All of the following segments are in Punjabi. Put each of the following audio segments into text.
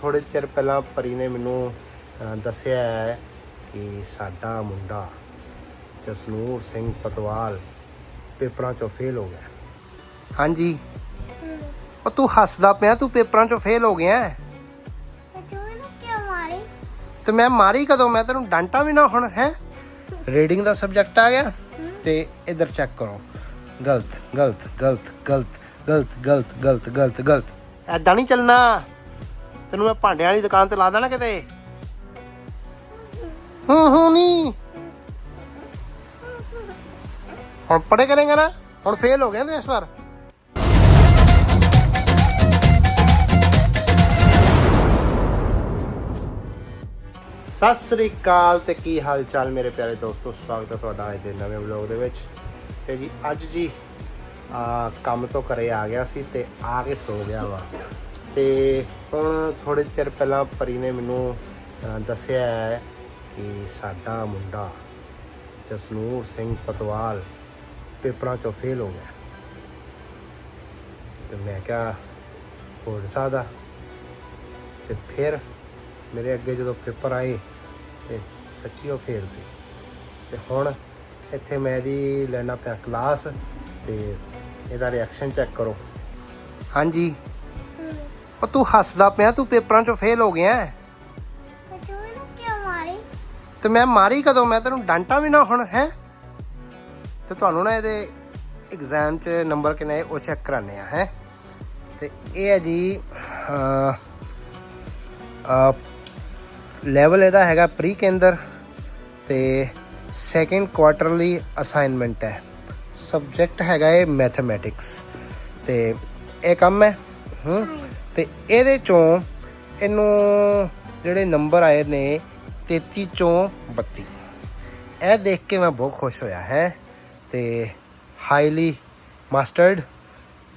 ਥੋੜੇ ਚਿਰ ਪਹਿਲਾਂ ਪਰੀ ਨੇ ਮੈਨੂੰ ਦੱਸਿਆ ਹੈ ਕਿ ਸਾਡਾ ਮੁੰਡਾ ਜਸਨੂਰ ਸਿੰਘ ਪਤਵਾਲ ਪੇਪਰਾਂ ਚੋਂ ਫੇਲ ਹੋ ਗਿਆ। ਹਾਂਜੀ। ਉਹ ਤੂੰ ਹੱਸਦਾ ਪਿਆ ਤੂੰ ਪੇਪਰਾਂ ਚੋਂ ਫੇਲ ਹੋ ਗਿਆ ਤੇ ਮੈਂ ਮਾਰੀ ਕਦੋਂ? ਮੈਂ ਤੈਨੂੰ ਡਾਂਟਾ ਵੀ ਨਾ ਹੁਣ ਹੈ? ਰੀਡਿੰਗ ਦਾ ਸਬਜੈਕਟ ਆ ਗਿਆ ਤੇ ਇਧਰ ਚੈੱਕ ਕਰੋ। ਗਲਤ ਗਲਤ ਗਲਤ ਗਲਤ ਗਲਤ ਗਲਤ ਗਲਤ ਗਲਤ ਗਲਤ। ਐਦਾਂ ਨਹੀਂ ਚੱਲਣਾ। ਤੈਨੂੰ ਮੈਂ ਭਾਂਡਿਆਂ ਵਾਲੀ ਦੁਕਾਨ ਤੇ ਲਾ ਦੇਣਾ ਕਿਤੇ? ਹੂੰ ਹੂੰ ਨਹੀਂ ਹੁਣ ਪੜੇ ਕਰੇਗਾ ਨਾ, ਹੁਣ ਫੇਲ ਹੋ ਗਿਆ ਨਾ ਇਸ ਵਾਰ। ਸਤਿ ਸ੍ਰੀ ਅਕਾਲ ਤੇ ਕੀ ਹਾਲ ਚਾਲ ਮੇਰੇ ਪਿਆਰੇ ਦੋਸਤੋ? ਸਵਾਗਤ ਹੈ ਤੁਹਾਡਾ ਅੱਜ ਦੇ ਨਵੇਂ ਵਲੌਗ ਦੇ ਵਿੱਚ। ਤੇ ਜੀ, ਅੱਜ ਜੀ, ਆ, ਕੰਮ ਤੋਂ ਘਰੇ ਆ ਗਿਆ ਸੀ ਤੇ ਆ ਕੇ ਸੋ ਗਿਆ ਵਾ। ਤੇ ਹੁਣ ਥੋੜੇ ਚਿਰ ਪਹਿਲਾਂ ਪਰੀ ਨੇ ਮੈਨੂੰ ਦੱਸਿਆ ਹੈ ਕਿ ਸਾਡਾ ਮੁੰਡਾ ਜਸਨੂਰ ਸਿੰਘ ਪਤਵਾਲ ਪੇਪਰਾਂ ਚੋਂ ਫੇਲ ਹੋ ਗਿਆ। ਤੇ ਮੈਂ ਕਿਹਾ, ਹੋ ਸਾਦਾ ਸਕਦਾ। ਤੇ ਫਿਰ ਮੇਰੇ ਅੱਗੇ ਜਦੋਂ ਪੇਪਰ ਆਏ, ਤੇ ਸੱਚੀ ਉਹ ਫੇਲ ਸੀ। ਤੇ ਹੁਣ ਇੱਥੇ ਮੈਂ ਇਹਦੀ ਲੈਣਾ ਪਿਆ ਕਲਾਸ ਤੇ ਇਹਦਾ ਰਿਐਕਸ਼ਨ ਚੈੱਕ ਕਰੋ। ਹਾਂਜੀ। ਉਹ ਤੂੰ ਹੱਸਦਾ ਪਿਆ ਤੂੰ ਪੇਪਰਾਂ ਚੋਂ ਫੇਲ ਹੋ ਗਿਆ ਹੈ। ਤੇ ਤੂੰ ਇਹਨੂੰ ਕਿਉਂ ਮਾਰੀ? ਤੇ ਮੈਂ ਮਾਰੀ ਕਦੋਂ? ਮੈਂ ਤੈਨੂੰ ਡਾਂਟਾ ਵੀ ਨਾ ਹੁਣ ਹੈ? ਤੇ ਤੁਹਾਨੂੰ ਨਾ ਇਹਦੇ ਐਗਜ਼ਾਮ 'ਚ ਨੰਬਰ ਕਿੰਨੇ ਆਏ ਉਹ ਚੈੱਕ ਕਰਾਣੇ ਆ ਹੈ? ਤੇ ਇਹ ਹੈ ਜੀ ਅ ਲੈਵਲ ਇਹਦਾ ਹੈਗਾ ਪ੍ਰੀ ਕੇਂਦਰ ਤੇ ਸੈਕੰਡ ਕੁਆਟਰਲੀ ਅਸਾਈਨਮੈਂਟ ਹੈ। ਸਬਜੈਕਟ ਹੈਗਾ ਇਹ ਮੈਥਮੈਟਿਕਸ ਤੇ ਇਹ ਕੰਮ ਹੈ ਹੂੰ? ਤੇ ਇਹਦੇ ਚੋਂ ਇਹਨੂੰ ਜਿਹੜੇ ਨੰਬਰ ਆਏ ਨੇ 33 ਚੋਂ 32 ਇਹ ਦੇਖ ਕੇ ਮੈਂ ਬਹੁਤ ਖੁਸ਼ ਹੋਇਆ ਹੈ ਤੇ ਹਾਈਲੀ ਮਾਸਟਰਡ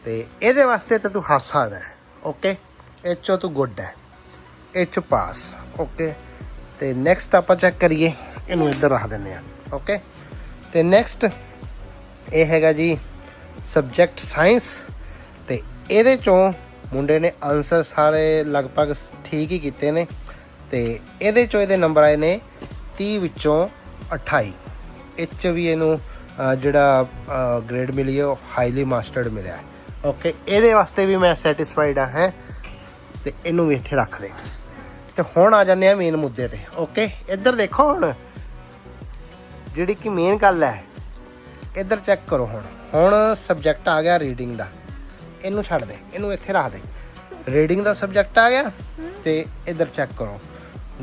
ਤੇ ਇਹਦੇ ਵਾਸਤੇ ਤਾਂ ਤੂੰ ਹਾਸਾ ਹੈ ਓਕੇ ਇਹ ਚੋਂ ਤੂੰ ਗੁੱਡ ਹੈ। ਇਹ ਚ ਪਾਸ ਓਕੇ ਤੇ ਨੈਕਸਟ ਆਪਾਂ ਚੈੱਕ ਕਰੀਏ। ਇਹਨੂੰ ਇੱਧਰ ਰੱਖ ਦਿੰਦੇ ਆ ਓਕੇ ਤੇ ਨੈਕਸਟ ਇਹ ਹੈਗਾ ਜੀ ਸਬਜੈਕਟ ਸਾਇੰਸ ਤੇ ਇਹਦੇ ਚੋਂ ਮੁੰਡੇ ਨੇ ਆਨਸਰ ਸਾਰੇ ਲਗਭਗ ਠੀਕ ਹੀ ਕੀਤੇ ਨੇ ਤੇ ਇਹਦੇ ਚੋਂ ਇਹਦੇ ਨੰਬਰ ਆਏ ਨੇ 30 ਵਿੱਚੋਂ 28 ਇਹ 'ਚ ਵੀ ਇਹਨੂੰ ਜਿਹੜਾ ਗ੍ਰੇਡ ਮਿਲੀ ਹੈ, ਉਹ ਹਾਈਲੀ ਮਾਸਟਰਡ ਮਿਲਿਆ ਓਕੇ ਇਹਦੇ ਵਾਸਤੇ ਵੀ ਮੈਂ ਸੈਟੀਸਫਾਈਡ ਆ ਹੈ। ਤੇ ਇਹਨੂੰ ਵੀ ਇੱਥੇ ਰੱਖ ਦੇ। ਤੇ ਹੁਣ ਆ ਜਾਂਦੇ ਆ ਮੇਨ ਮੁੱਦੇ ਤੇ। ਓਕੇ ਇੱਧਰ ਦੇਖੋ ਹੁਣ। ਜਿਹੜੀ ਕਿ ਮੇਨ ਗੱਲ ਹੈ, ਇੱਧਰ ਚੈੱਕ ਕਰੋ ਹੁਣ। ਹੁਣ ਸਬਜੈਕਟ ਆ ਗਿਆ ਰੀਡਿੰਗ ਦਾ। ਇਹਨੂੰ ਛੱਡ ਦੇ, ਇਹਨੂੰ ਇੱਥੇ ਰੱਖ ਦੇ। ਰੀਡਿੰਗ ਦਾ ਸਬਜੈਕਟ ਆ ਗਿਆ ਤੇ ਇੱਧਰ ਚੈੱਕ ਕਰੋ।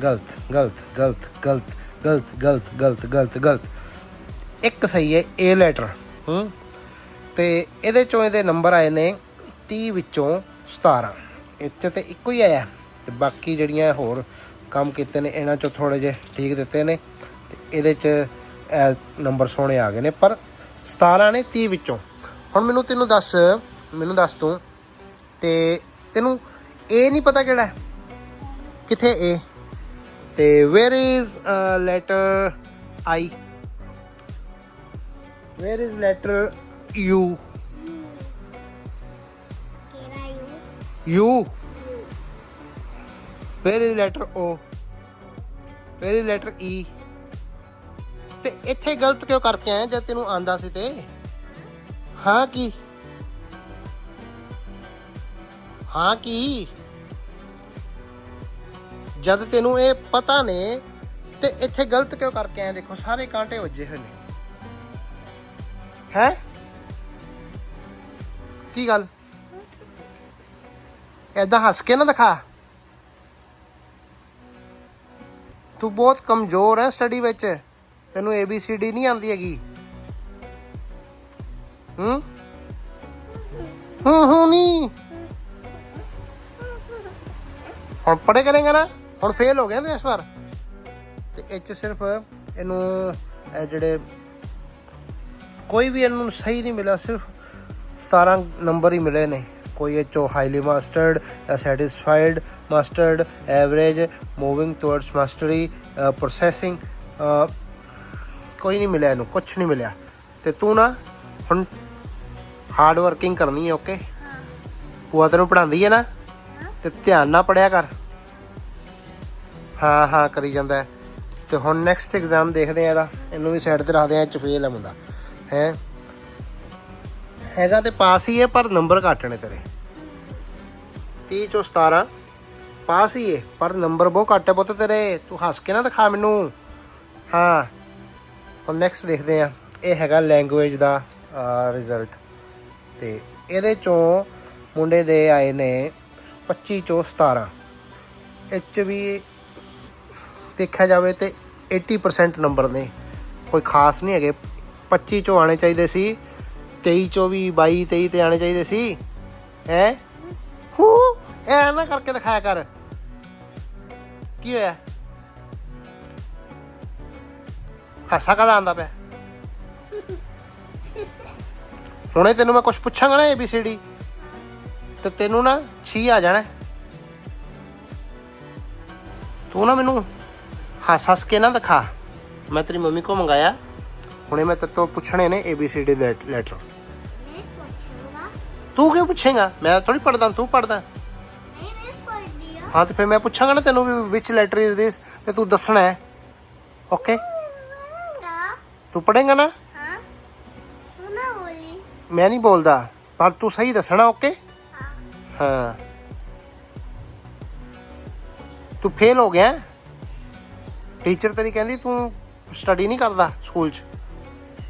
ਗਲਤ ਗਲਤ ਗਲਤ ਗਲਤ ਗਲਤ ਗਲਤ ਗਲਤ ਗਲਤ ਗਲਤ। ਇੱਕ ਸਹੀ ਹੈ ਏ ਲੈਟਰ ਹੂੰ। ਤੇ ਇਹਦੇ ਚੋਂ ਇਹਦੇ ਨੰਬਰ ਆਏ ਨੇ 30 ਵਿੱਚੋਂ 17 ਇੱਥੇ ਤੇ ਇੱਕੋ ਹੀ ਆਇਆ। ਤੇ ਬਾਕੀ ਜਿਹੜੀਆਂ ਹੋਰ ਕੰਮ ਕੀਤੇ ਨੇ, ਇਹਨਾਂ ਚੋਂ ਥੋੜੇ ਜਿਹੇ ਠੀਕ ਦਿੱਤੇ ਨੇ। ਤੇ ਇਹਦੇ ਚ ਨੰਬਰ ਸੋਹਣੇ ਆ ਗਏ ਨੇ, ਪਰ 17 ਨੇ 30 ਵਿੱਚੋਂ। ਹੁਣ ਮੈਨੂੰ ਤੈਨੂੰ ਦੱਸ ਮੈਨੂੰ ਦੱਸ ਤੂੰ। ਤੇ ਤੈਨੂੰ ਇਹ ਨਹੀਂ ਪਤਾ ਕਿਹੜਾ ਹੈ? ਕਿੱਥੇ ਏ ਤੇ where is letter I where is letter U U U where is letter O where is letter E ਤੇ ਇੱਥੇ ਗਲਤ ਕਿਉਂ ਕਰਕੇ ਆਇਆ? ਜਦ ਤੈਨੂੰ ਆਂਦਾ ਸੀ ਤੇ। ਹਾਂ, ਕੀ? ਹਾਂ ਕੀ? ਜਦ ਤੈਨੂੰ ਇਹ ਪਤਾ ਨੇ ਤੇ ਇੱਥੇ ਗਲਤ ਕਿਉਂ ਕਰਕੇ ਆਇਆ ਦੇਖੋ, ਸਾਰੇ ਕਾਂਟੇ ਵੱਜੇ ਹੋਏ ਨੇ। ਹੈ? ਕੀ ਗੱਲ? ਐਦਾਂ ਹੱਸ ਕੇ ਨਾ ਦਿਖਾ। ਤੂੰ ਬਹੁਤ ਕਮਜ਼ੋਰ ਹੈ ਸਟੱਡੀ ਵਿੱਚ। ਤੈਨੂੰ ਏਬੀ ਸੀ ਡੀ ਨਹੀਂ ਆਉਂਦੀ ਹੈਗੀ। ਹੂੰ? ਹੂੰ ਹੂੰ, ਨਹੀਂ। ਹੁਣ ਪੜੇ ਕਰੇਗਾ ਨਾ ਹੁਣ ਫੇਲ ਹੋ ਗਿਆ ਨਾ ਇਸ ਵਾਰ। ਤੇ ਇਹ 'ਚ ਸਿਰਫ ਇਹਨੂੰ ਇਹ ਜਿਹੜੇ ਕੋਈ ਵੀ ਇਹਨੂੰ ਸਹੀ ਨਹੀਂ ਮਿਲਿਆ ਸਿਰਫ 17 ਨੰਬਰ ਹੀ ਮਿਲੇ ਨੇ। ਕੋਈ ਇਹ ਚੋ highly mastered satisfied mastered average moving towards mastery processing ਕੋਈ ਨਹੀਂ ਮਿਲਿਆ ਇਹਨੂੰ ਕੁਝ ਨਹੀਂ ਮਿਲਿਆ। ਤੇ ਤੂੰ ਨਾ ਹੁਣ ਹਾਰਡ ਵਰਕਿੰਗ ਕਰਨੀ ਹੈ ਓਕੇ ਭੂਆ ਤੈਨੂੰ ਪੜਾਉਂਦੀ ਹੈ ਨਾ? ਤੇ ਧਿਆਨ ਨਾਲ ਪੜਿਆ ਕਰ। ਹਾਂ ਹਾਂ, ਕਰੀ ਜਾਂਦਾ ਹੈ। ਤੇ ਹੁਣ ਨੈਕਸਟ ਐਗਜ਼ਾਮ ਦੇਖਦੇ ਆ ਇਹਦਾ। ਇਹਨੂੰ ਵੀ ਸਾਈਡ ਤੇ ਰੱਖਦੇ ਆ ਇਹ 'ਚ ਫੇਲ ਹੈ ਮੁੰਡਾ। ਹੈ? ਹੈਗਾ ਤੇ ਪਾਸ ਹੀ ਹੈ, ਪਰ ਨੰਬਰ ਘੱਟ ਨੇ ਤੇਰੇ। 30 ਚੋਂ 17 ਪਾਸ ਹੀ ਹੈ, ਪਰ ਨੰਬਰ ਬਹੁਤ ਘੱਟ ਹੈ ਪੁੱਤ ਤੇਰੇ। ਤੂੰ ਹੱਸ ਕੇ ਨਾ ਦਿਖਾ ਮੈਨੂੰ। ਹਾਂ। ਹੁਣ ਨੈਕਸਟ ਦੇਖਦੇ ਆ ਇਹ ਹੈਗਾ ਲੈਂਗੁਏਜ ਦਾ ਰਿਜ਼ਲਟ ਤੇ ਇਹਦੇ ਚੋਂ ਮੁੰਡੇ ਦੇ ਆਏ ਨੇ 25 ਚੋਂ 17 ਇਹ 'ਚ ਵੀ ਦੇਖਿਆ ਜਾਵੇ ਤੇ 80% ਨੰਬਰ ਨੇ। ਕੋਈ ਖਾਸ ਨਹੀਂ ਹੈਗੇ। 25 ਚੋਂ ਆਣੇ ਚਾਹੀਦੇ ਸੀ। 23 ਚੋਂ ਵੀ 22 23 ਤੇ ਆਣੇ ਚਾਹੀਦੇ ਸੀ। ਹੈ? ਹੂ, ਐ ਨਾ ਕਰਕੇ ਦਿਖਾਇਆ ਕਰ। ਕੀ ਹੋਇਆ? ਹਾਸਾ ਕਦਾ ਆਂਦਾ ਪਿਆ? ਹੁਣੇ ਤੈਨੂੰ ਮੈਂ ਕੁਝ ਪੁੱਛਾਂਗਾ ਨਾ ABCD ਤੇ ਤੈਨੂੰ ਨਾ ਛੀ ਆ ਜਾਣਾ। ਤੂੰ ਨਾ ਮੈਨੂੰ ਹੱਸ ਹੱਸ ਕੇ ਨਾ ਦਿਖਾ। ਮੈਂ ਤੇਰੀ ਮੰਮੀ ਕੋ ਮੰਗਾਇਆ। ਹੁਣੇ ਮੈਂ ਤੇਰੇ ਤੋਂ ਪੁੱਛਣੇ ਨੇ ABCD ਲੈਟਰ ਮੈਂ ਪੁੱਛੂੰਗਾ। ਤੂੰ ਕਿਉਂ ਪੁੱਛੇਗਾ? ਮੈਂ ਥੋੜੀ ਪੜਦਾ ਤੂੰ ਪੜਦਾ ਹਾਂ। ਤੇ ਫਿਰ ਮੈਂ ਪੁੱਛਾਂਗਾ ਨਾ ਤੈਨੂੰ ਵੀ ਵਿਚ ਲੈਟਰ ਇਜ਼ ਦਿਸ ਤੇ ਤੂੰ ਦੱਸਣਾ ਹੈ। ਓਕੇ ਤੂੰ ਪੜੇਗਾ ਨਾ? ਹਾਂ। ਮੈਂ ਨਹੀਂ ਬੋਲਦਾ ਪਰ ਤੂੰ ਸਹੀ ਦੱਸਣਾ ਓਕੇ ਹਾਂ। ਤੂੰ ਫੇਲ ਹੋ ਗਿਆ? ਟੀਚਰ ਤੇਰੀ ਕਹਿੰਦੀ ਤੂੰ ਸਟੱਡੀ ਨਹੀਂ ਕਰਦਾ ਸਕੂਲ 'ਚ।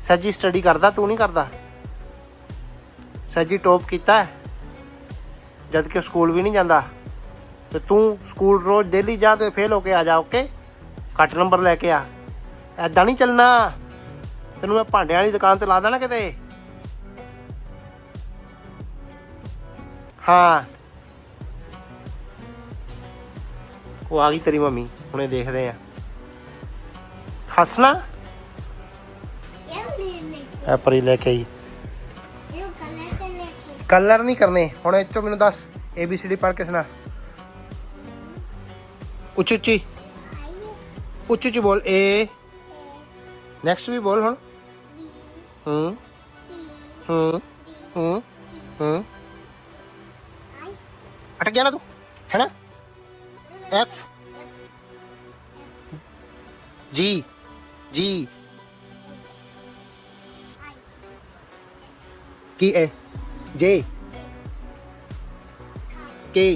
ਸੱਜੀ ਸਟੱਡੀ ਕਰਦਾ, ਤੂੰ ਨਹੀਂ ਕਰਦਾ। ਸੱਜੀ ਟੌਪ ਕੀਤਾ। ਹੈ। ਜਦ ਕਿ ਸਕੂਲ ਵੀ ਨਹੀਂ ਜਾਂਦਾ। ਤੇ ਤੂੰ ਸਕੂਲ ਰੋਜ਼ ਡੇਲੀ ਜਾ ਤੇ ਫੇਲ ਹੋ ਕੇ ਆ ਜਾ ਓਕੇ ਘੱਟ ਨੰਬਰ ਲੈ ਕੇ ਆ। ਐਦਾਂ ਨਹੀਂ ਚੱਲਣਾ। ਤੈਨੂੰ ਮੈਂ ਭਾਂਡਿਆਂ ਵਾਲੀ ਦੁਕਾਨ ਤੇ ਲਾ ਦੇਣਾ ਕਿਤੇ। ਹਾਂ। ਉਹ ਆ ਗਈ ਤੇਰੀ ਮੰਮੀ, ਹੁਣੇ ਦੇਖਦੇ ਆ। ਹੱਸਣਾ? ਇਹ ਲੈ ਕੇ ਆਈ। ਕਲਰ ਤੇ ਨਹੀਂ ਕਰਨੇ, ਹੁਣ ਇਹ ਚੋਂ ਮੈਨੂੰ ਦੱਸ ਏ ਬੀ ਸੀ ਡੀ ਪੜ੍ਹ ਕੇ ਸੁਣਾ। ਉੱਚੀ ਉੱਚੀ। ਆਈਏ ਉੱਚੀ ਉੱਚੀ ਬੋਲ ਏ ਨੈਕਸਟ ਵੀ ਬੋਲ ਹੁਣ। ਹੂੰ ਹੂੰ। ਹੂੰ। ਹੂੰ। ਅਟਕ ਗਿਆ ਨਾ ਤੂੰ ਹੈਨਾ F. G. G. ਆਈ ਕੀ ਹੈ J. K.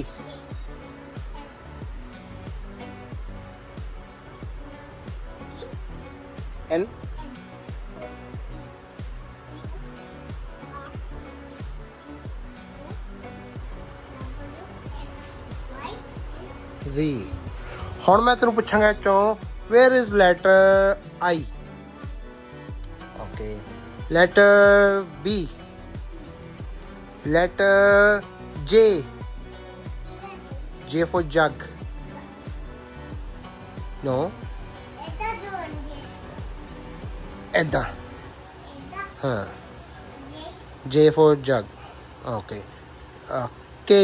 ਹੁਣ ਮੈਂ ਤੈਨੂੰ ਪੁੱਛਾਂਗਾ ਚੋਂ where is letter I? Okay letter B. Letter J. J for jug. No. ਇਹਦਾ ਜੋੜੀਏ ਐਦਾਂ ਇਹਦਾ ਹਾਂ। ਜੇ J for jug. Okay. Uh, K.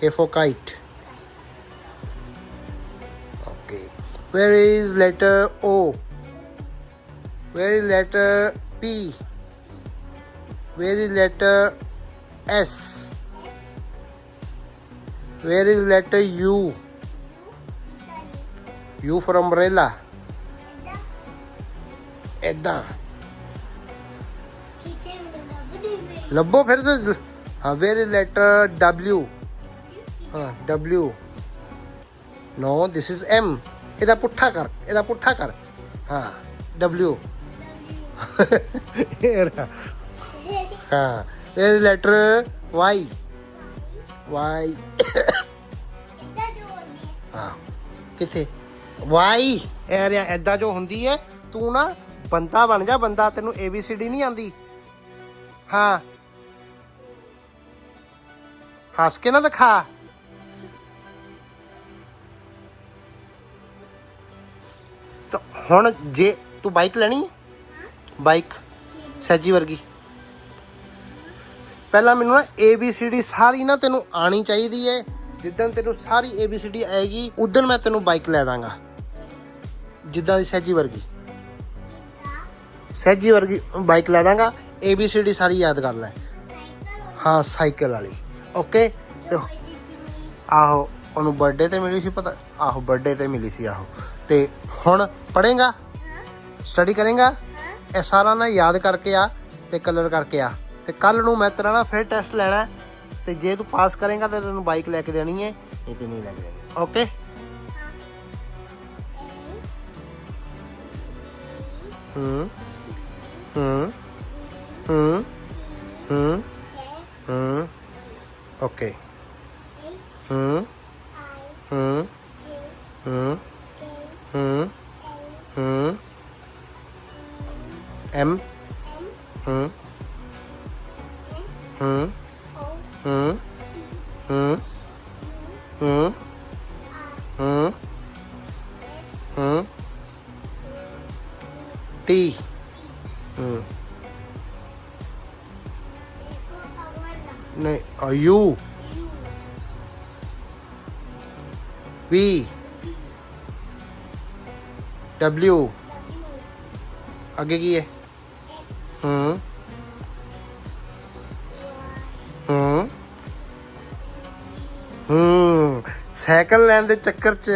K. where is letter O where is letter P where is letter S where is letter U U for umbrella ਏਦਾਂ ਕਿਤੇ ਮੈਨੂੰ ਲੱਭਦੀ ਪਈ ਲੱਭੋ ਫਿਰ ਤੇ ਹਾਂ ਵੇਰ ਲੈਟਰ W ਹਾਂ W no this is M ਇਹਦਾ ਪੁੱਠਾ ਕਰ, ਇਹਦਾ ਪੁੱਠਾ ਕਰ। ਹਾਂ, W ਇਹ ਰਹਾ। ਹਾਂ ਇਹ ਲੈਟਰ Y Y ਹਾਂ, ਕਿੱਥੇ? Y ਇਹ ਰਿਹਾ ਐਦਾਂ ਜੋ ਹੁੰਦੀ ਹੈ ਤੂੰ ਨਾ ਬੰਦਾ ਬਣ ਜਾ, ਬੰਦਾ ਤੈਨੂੰ ABCD ਨਹੀਂ ਆਂਦੀ। ਹਾਂ। ਹੱਸ ਕੇ ਨਾ ਦਿਖਾ। ਹੁਣ ਜੇ ਤੂੰ ਬਾਈਕ ਲੈਣੀ ਹੈ? ਬਾਈਕ, ਸੈਜੀ ਵਰਗੀ। ਪਹਿਲਾਂ ਮੈਨੂੰ ਨਾ ABCD ਸਾਰੀ ਨਾ ਤੈਨੂੰ ਆਣੀ ਚਾਹੀਦੀ ਹੈ। ਜਿੱਦਣ ਤੈਨੂੰ ਸਾਰੀ ABCD ਆਏਗੀ, ਉਦੋਂ ਮੈਂ ਤੈਨੂੰ ਬਾਈਕ ਲੈ ਦਾਂਗਾ। ਜਿੱਦਾਂ ਦੀ ਸੈਜੀ ਵਰਗੀ। ਸੈਜੀ ਵਰਗੀ ਬਾਈਕ ਲੈ ਦਾਂਗਾ ABCD ਸਾਰੀ ਯਾਦ ਕਰ ਲੈ। ਹਾਂ, ਸਾਈਕਲ ਵਾਲੀ। ਓਕੇ? ਆਹੋ, ਉਹਨੂੰ ਬਰਥਡੇ ਤੇ ਮਿਲੀ ਸੀ ਪਤਾ? ਆਹੋ ਬਰਥਡੇ ਤੇ ਮਿਲੀ ਸੀ, ਆਹੋ। ਤੇ ਹੁਣ ਪੜ੍ਹੇਗਾ? ਹਾਂ। ਸਟੱਡੀ ਕਰੇਗਾ? ਇਹ ਸਾਰਾ ਨਾ ਯਾਦ ਕਰਕੇ ਆ ਤੇ ਕਲਰ ਕਰਕੇ ਆ। ਤੇ ਕੱਲ ਨੂੰ ਮੈਂ ਤੇਰਾ ਨਾ ਫਿਰ ਟੈਸਟ ਲੈਣਾ ਤੇ ਜੇ ਤੂੰ ਪਾਸ ਕਰੇਗਾ ਤੇ ਤੈਨੂੰ ਬਾਈਕ ਲੈ ਕੇ ਦੇਣੀ ਹੈ। ਨਹੀਂ ਤੇ ਨਹੀਂ ਲੈ ਕੇ ਦੇਣੀ। ਓਕੇ ਹੂੰ। ਹੂੰ। ਹੂੰ। ਹੂੰ। ਹੂੰ। ਓਕੇ ਹੂੰ। ਹੂੰ। ਹੂੰ। ਹੂੰ ਹੂੰ ਐਮ ਹੂੰ ਹੂੰ ਹੂੰ ਹੂੰ ਹੂੰ ਹੂੰ ਹੂੰ ਟੀ ਹੂੰ ਨਹੀਂ ਆ ਯੂ ਵੀ ਡਬਲਿਊ ਅੱਗੇ ਕੀ ਹੈ? ਹੂੰ। ਹੂੰ। ਹੂੰ। ਸਾਈਕਲ ਲੈਣ ਦੇ ਚੱਕਰ 'ਚ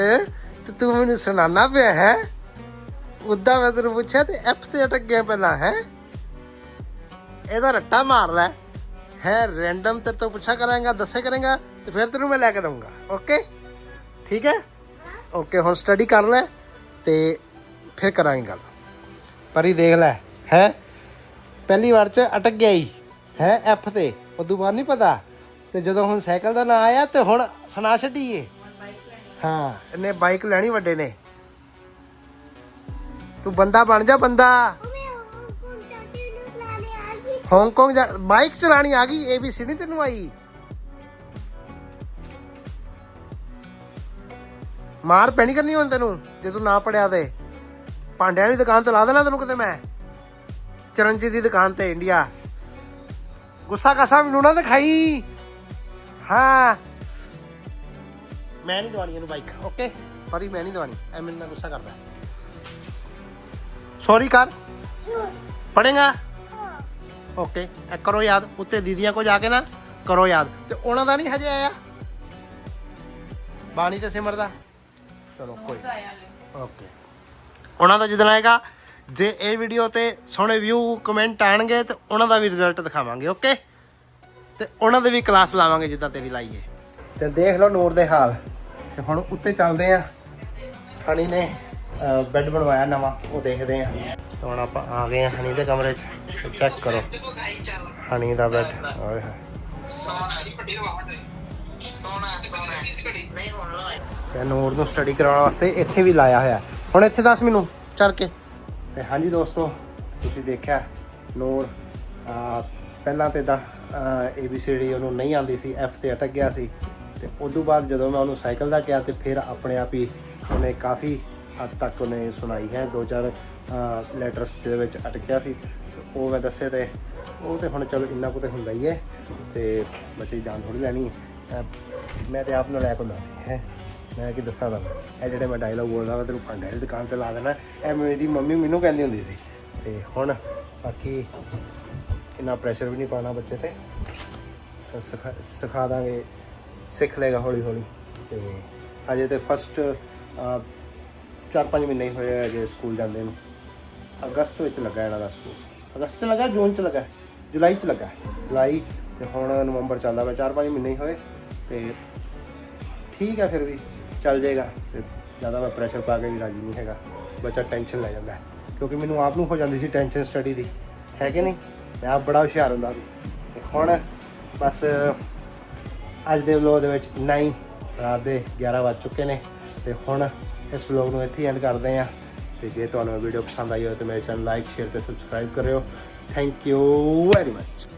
ਤੇ ਤੂੰ ਮੈਨੂੰ ਸੁਣਾਣਾ ਪਿਆ ਹੈ? ਉਦਾਂ ਮੈਂ ਤੈਨੂੰ ਪੁੱਛਿਆ ਤੇ ਐਫ ਤੇ ਅਟਕ ਗਿਆ ਪਹਿਲਾਂ ਹੈ? ਇਹਦਾ ਰੱਟਾ ਮਾਰ ਲੈ। ਹੈ ਰੈਂਡਮ ਤੇ ਤੋਂ ਪੁੱਛਾ ਕਰਾਂਗਾ ਦੱਸੇ ਕਰਾਂਗਾ ਤੇ ਫਿਰ ਤੈਨੂੰ ਮੈਂ ਲੈ ਕੇ ਦਊਂਗਾ ਓਕੇ ਠੀਕ ਹੈ? ਓਕੇ ਹੁਣ ਸਟੱਡੀ ਕਰ ਲੈ ਤੇ ਫਿਰ ਕਰਾਂਗੇ ਗੱਲ। ਪਰ ਇਹ ਦੇਖ ਲੈ, ਹੈ? ਪਹਿਲੀ ਵਾਰ ਚ ਅਟਕ ਗਿਆ ਹੀ ਹੈ ਐਫ ਤੇ। ਉਦੋਂ ਬਾਅਦ ਨਹੀਂ ਪਤਾ। ਤੇ ਜਦੋਂ ਹੁਣ ਸਾਈਕਲ ਦਾ ਨਾਂ ਆਇਆ ਤੇ ਹੁਣ ਸੁਣਾ ਛੱਡੀਏ। ਹਾਂ ਇਹਨੇ ਬਾਈਕ ਲੈਣੀ ਵੱਡੇ ਨੇ। ਤੂੰ ਬੰਦਾ ਬਣ ਜਾ, ਬੰਦਾ। ਹਾਂਗਕਾਂਗ ਜਾ ਬਾਈਕ ਚਲਾਣੀ ਆ ਗਈ ਏਬੀਸੀ ਨਹੀਂ ਤੈਨੂੰ ਆਈ। ਮਾਰ ਪੈਣੀ ਕਰਨੀ ਹੁਣ ਤੈਨੂੰ, ਜੇ ਤੂੰ ਨਾ ਪੜਿਆ ਤੇ। ਭਾਂਡਿਆਂ ਵਾਲੀ ਦੁਕਾਨ ਤੇ ਲਾ ਦੇਣਾ ਤੈਨੂੰ ਕਿਤੇ ਮੈਂ? ਚਰਨਜੀਤ ਦੀ ਦੁਕਾਨ ਤੇ ਇੰਡੀਆ। ਗੁੱਸਾ ਕਸਾ ਮੈਨੂੰ ਨਾ ਦਿਖਾਈ। ਹਾਂ। ਮੈਂ ਨਹੀਂ ਦਵਾਣੀ ਇਹਨੂੰ ਬਾਈਕ ਓਕੇ ਪਰੀ ਮੈਂ ਨਹੀਂ ਦਵਾਣੀ ਐ ਮੇਰੇ ਨਾਲ ਗੁੱਸਾ ਕਰਦਾ। ਸੌਰੀ ਕਰ। ਪੜੇਗਾ ਓਕੇ ਇਹ ਕਰੋ ਯਾਦ ਉੱਤੇ ਦੀਦੀਆਂ ਕੋ ਜਾ ਕੇ ਨਾ ਕਰੋ ਯਾਦ। ਤੇ ਉਹਨਾਂ ਦਾ ਨਹੀਂ ਹਜੇ ਆਇਆ? ਬਾਣੀ ਤੇ ਸਿਮਰ ਦਾ? ਚਲੋ ਕੋਈ। ਓਕੇ ਉਹਨਾਂ ਦਾ ਜਿੱਦਣ ਆਏਗਾ, ਜੇ ਇਹ ਵੀਡੀਓ ਤੇ ਸੋਹਣੇ ਵਿਊ ਕਮੈਂਟ ਆਣਗੇ ਤੇ ਉਹਨਾਂ ਦਾ ਵੀ ਰਿਜ਼ਲਟ ਦਿਖਾਵਾਂਗੇ ਓਕੇ ਤੇ ਉਹਨਾਂ ਦੇ ਵੀ ਕਲਾਸ ਲਾਵਾਂਗੇ ਜਿੱਦਾਂ ਤੇਰੀ ਲਾਈਏ। ਹੈ ਤੇ ਦੇਖ ਲਓ ਨੂਰ ਦੇ ਹਾਲ। ਤੇ ਹੁਣ ਉੱਤੇ ਚੱਲਦੇ ਆ। ਹਣੀ ਨੇ ਬੈੱਡ ਬਣਵਾਇਆ ਨਵਾਂ, ਉਹ ਦੇਖਦੇ ਆ। ਹੁਣ ਆਪਾਂ ਆ ਗਏ ਆ ਹਣੀ ਦੇ ਕਮਰੇ 'ਚ ਚੈੱਕ ਕਰੋ। ਹਣੀ ਦਾ ਬੈੱਡ ਓਏ ਹੋਏ। ਤੇ ਨੂਰ ਨੂੰ ਸਟੱਡੀ ਕਰਾਉਣ ਵਾਸਤੇ ਇੱਥੇ ਵੀ ਲਾਇਆ ਹੋਇਆ। ਹੁਣ ਇੱਥੇ ਦੱਸ ਮੈਨੂੰ, ਚੱਲ ਕੇ। ਤੇ ਹਾਂਜੀ ਦੋਸਤੋ, ਤੁਸੀਂ ਦੇਖਿਆ ਨੂਰ ਆ ਪਹਿਲਾਂ ਤੇ ਦਾ ਏਬੀਸੀਡੀ ਉਹਨੂੰ ਨਹੀਂ ਆਉਂਦੀ ਸੀ ਐਫ ਤੇ ਅਟਕ ਗਿਆ ਸੀ। ਤੇ ਉਸ ਤੋਂ ਬਾਅਦ ਜਦੋਂ ਮੈਂ ਉਹਨੂੰ ਸਾਈਕਲ ਦਾ ਕਿਹਾ ਤੇ ਫਿਰ ਆਪਣੇ ਆਪ ਹੀ ਉਹਨੇ ਕਾਫੀ ਹੱਦ ਤੱਕ ਉਹਨੇ ਸੁਣਾਈ ਹੈ, ਦੋ ਚਾਰ ਲੈਟਰਸ ਦੇ ਵਿੱਚ ਅਟਕਿਆ ਸੀ। ਉਹ ਮੈਂ ਦੱਸੇ ਤੇ, ਉਹ ਤੇ ਹੁਣ ਚਲੋ ਇੰਨਾ ਕੁ ਤੇ ਹੁੰਦਾ ਹੀ ਹੈ। ਤੇ ਬੱਚੇ ਦੀ ਜਾਨ ਥੋੜੀ ਲੈਣੀ ਹੈ। ਮੈਂ ਤੇ ਆਪ ਨੂੰ ਲੈ ਕੇ ਹੁੰਦਾ ਸੀ, ਹੈ। ਮੈਂ ਕੀ ਦੱਸਾਂ ਤੁਹਾਨੂੰ? ਇਹ ਜਿਹੜੇ ਮੈਂ ਡਾਇਲੌਗ ਬੋਲਦਾ ਵਾ, ਤੈਨੂੰ ਭਾਂਡੇ ਵਾਲੀ ਦੁਕਾਨ ਤੇ ਲਾ ਦੇਣਾ, ਇਹ ਮੇਰੀ ਮੰਮੀ ਮੈਨੂੰ ਕਹਿੰਦੀ ਹੁੰਦੀ ਸੀ। ਤੇ ਹੁਣ ਬਾਕੀ ਇੰਨਾ ਪ੍ਰੈਸ਼ਰ ਵੀ ਨਹੀਂ ਪਾਣਾ ਬੱਚੇ ਤੇ। ਸਿਖਾ ਸਿਖਾ ਦਾਂਗੇ, ਸਿੱਖ ਲੇਗਾ ਹੌਲੀ ਹੌਲੀ ਤੇ ਅਜੇ ਤੇ ਫਸਟ 4-5 ਮਹੀਨੇ ਹੀ ਹੋਏ ਹੈਗੇ ਸਕੂਲ ਜਾਂਦੇ ਨੂੰ। ਅਗਸਤ ਵਿੱਚ ਲੱਗਾ ਇਹਨਾਂ ਦਾ ਸਕੂਲ ਅਗਸਤ ਚ ਲੱਗਾ, ਜੂਨ ਚ ਲੱਗਾ, ਜੁਲਾਈ ਚ ਲੱਗਾ। ਜੁਲਾਈ ਤੇ ਹੁਣ ਨਵੰਬਰ ਚੱਲਦਾ ਪਿਆ 4-5 ਮਹੀਨੇ ਹੀ ਹੋਏ। ਤੇ ਠੀਕ ਹੈ ਫਿਰ ਵੀ। ਚੱਲ ਜਾਏਗਾ। ਤੇ ਜ਼ਿਆਦਾ ਮੈਂ ਪ੍ਰੈਸ਼ਰ ਪਾ ਕੇ ਵੀ ਰਾਜੀ ਨਹੀਂ ਹੈਗਾ। ਬੱਚਾ ਟੈਨਸ਼ਨ ਲੈ ਜਾਂਦਾ ਹੈ। ਕਿਉਂਕਿ ਮੈਨੂੰ ਆਪ ਨੂੰ ਹੋ ਜਾਂਦੀ ਸੀ ਟੈਨਸ਼ਨ ਸਟੱਡੀ ਦੀ। ਹੈ ਕਿ ਨਹੀਂ? ਮੈਂ ਆਪ ਬੜਾ ਹੁਸ਼ਿਆਰ ਹੁੰਦਾ ਸੀ। ਤੇ ਹੁਣ ਬਸ, ਅੱਜ ਦੇ ਵਲੋਗ ਦੇ ਵਿੱਚ ਇੰਨਾ ਹੀ। ਰਾਤ ਦੇ 11 ਵੱਜ ਚੁੱਕੇ ਨੇ। ਤੇ ਹੁਣ ਇਸ ਵਲੋਗ ਨੂੰ ਇੱਥੇ ਐਂਡ ਕਰਦੇ ਹਾਂ। ਤੇ ਜੇ ਤੁਹਾਨੂੰ ਵੀਡੀਓ ਪਸੰਦ ਆਈ ਹੋਵੇ ਤਾਂ ਮੇਰੇ ਚੈਨਲ ਲਾਈਕ ਸ਼ੇਅਰ ਤੇ ਸਬਸਕ੍ਰਾਈਬ ਕਰਿਓ। Thank you very much